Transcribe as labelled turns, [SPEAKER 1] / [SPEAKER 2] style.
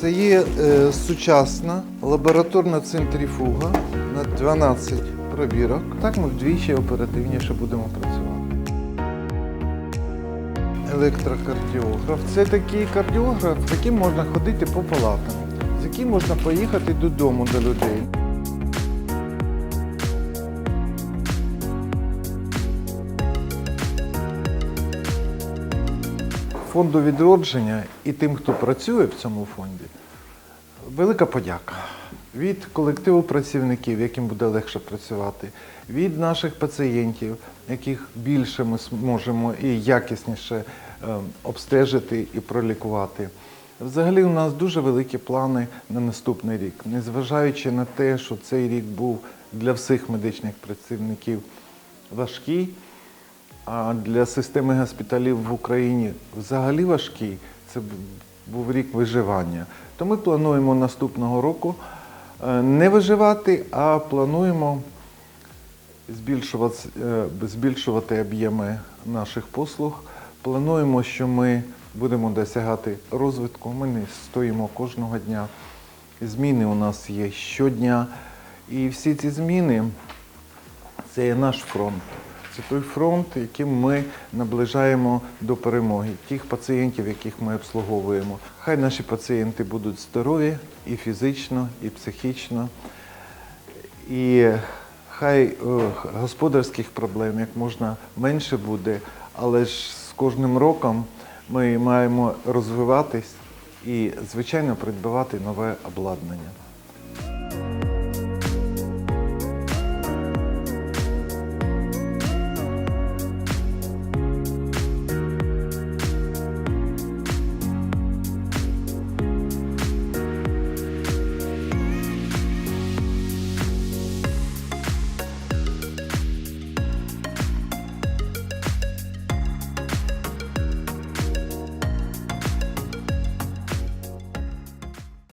[SPEAKER 1] Це є е, сучасна лабораторна центрифуга на 12 провірок. Так ми вдвічі оперативніше будемо працювати. Електрокардіограф. Це такий кардіограф, з яким можна ходити по палатам, з яким можна поїхати додому до людей. Фонду відродження і тим, хто працює в цьому фонді, велика подяка від колективу працівників, яким буде легше працювати, від наших пацієнтів, яких більше ми зможемо і якісніше е, обстежити і пролікувати. Взагалі, у нас дуже великі плани на наступний рік, незважаючи на те, що цей рік був для всіх медичних працівників важкий. А для системи госпіталів в Україні взагалі важкий. Це був рік виживання. То ми плануємо наступного року е, не виживати, а плануємо збільшувати, е, збільшувати об'єми наших послуг. Плануємо, що ми будемо досягати розвитку. Ми не стоїмо кожного дня. Зміни у нас є щодня. І всі ці зміни це є наш фронт. Це той фронт, яким ми наближаємо до перемоги тих пацієнтів, яких ми обслуговуємо. Хай наші пацієнти будуть здорові і фізично, і психічно. І хай е, господарських проблем як можна менше буде, але ж з кожним роком ми маємо розвиватись і, звичайно, придбавати нове обладнання.